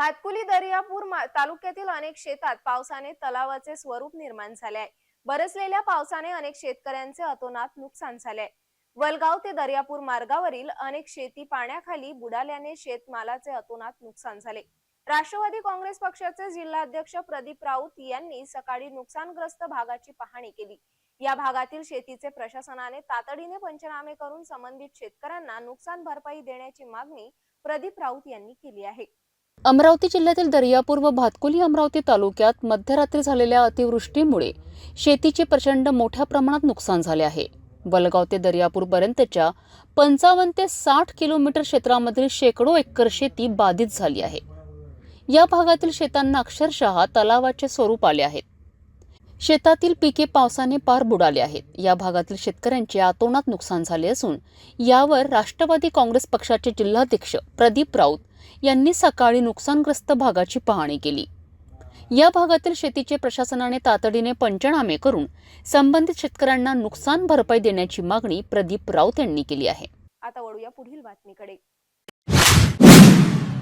भातकुली दर्यापूर तालुक्यातील अनेक शेतात पावसाने तलावाचे स्वरूप निर्माण झाले आहे. बरसलेल्या पावसाने अनेक शेतकऱ्यांचे अतोनात नुकसान झाले वलगाव ते दर्यापूर मार्गावरील अनेक शेती पाण्याखाली बुडाल्याने शेतमालाचे अतोनात नुकसान झाले. राष्ट्रवादी काँग्रेस पक्षाचे जिल्हाध्यक्ष प्रदीप राऊत यांनी सकाळी नुकसानग्रस्त भागाची पाहणी केली. या भागातील शेतीचे प्रशासनाने तातडीने पंचनामे करून संबंधित शेतकऱ्यांना नुकसान भरपाई देण्याची मागणी प्रदीप राऊत यांनी केली आहे. अमरावती जिल्ह्यातील दर्यापूर व भातकुली अमरावती तालुक्यात मध्यरात्री झालेल्या अतिवृष्टीमुळे शेतीचे प्रचंड मोठ्या प्रमाणात नुकसान झाले आहे. वलगाव ते दर्यापूरपर्यंतच्या पंचावन्न ते साठ किलोमीटर क्षेत्रामधील शेकडो एकर शेती बाधित झाली आहे. या भागातील शेतांना अक्षरशः तलावाचे स्वरूप आले आहेत शेतातील पिके पावसाने पार बुडाले आहेत. या भागातील शेतकऱ्यांचे आतोनात नुकसान झाले असून यावर राष्ट्रवादी काँग्रेस पक्षाचे जिल्हाध्यक्ष प्रदीप राऊत यांनी सकाळी नुकसानग्रस्त भागाची पाहणी केली. या भागातील शेतीचे प्रशासनाने तातडीने पंचनामे करून संबंधित शेतकऱ्यांना नुकसान भरपाई देण्याची मागणी प्रदीप राऊत यांनी केली आहे. आता वळूया पुढील बातमीकडे.